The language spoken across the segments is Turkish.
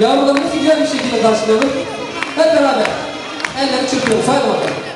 Yavrularımızı güzel bir şekilde karşılayalım. Hep beraber. Elleri çırpıyoruz. Hadi bakalım.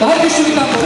Daha güçlü bir tempo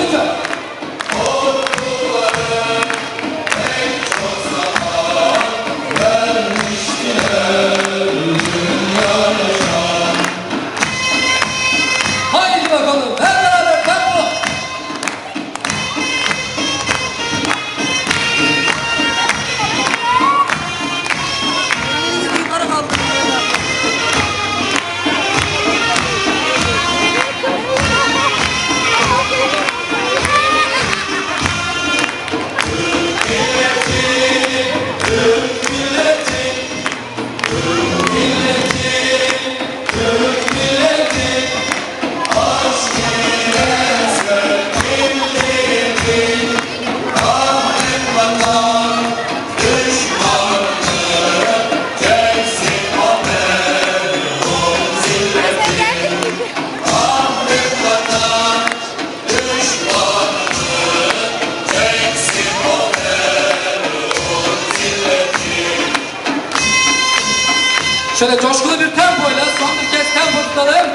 Şöyle coşkulu bir tempoyla son bir kez tempo tutalım.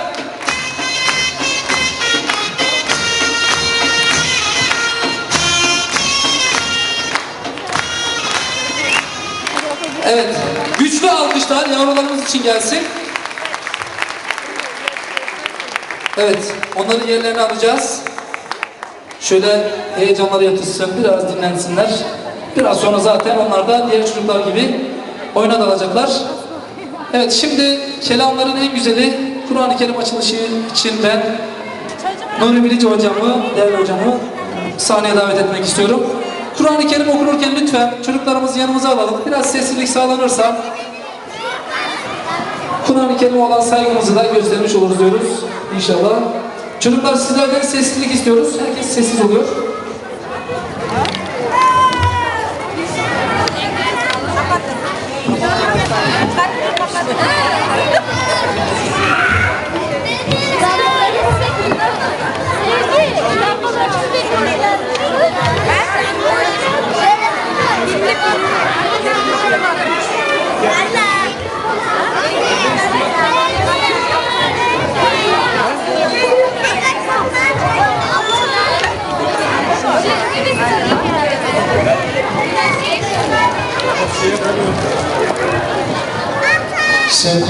Evet, güçlü alkışlar yavrularımız için gelsin. Evet, onların yerlerini alacağız. Şöyle heyecanları yatışsın, biraz dinlensinler. Biraz sonra zaten onlar da diğer çocuklar gibi oyuna dalacaklar. Evet, şimdi kelamların en güzeli Kur'an-ı Kerim açılışı için ben Nuri Bilici hocamı, değerli hocamı sahneye davet etmek istiyorum. Kur'an-ı Kerim okunurken lütfen çocuklarımızı yanımıza alalım. Biraz sessizlik sağlanırsa Kur'an-ı Kerim'e olan saygımızı da göstermiş oluruz diyoruz inşallah. Çocuklar sizlerden sessizlik istiyoruz. Herkes sessiz oluyor. Sen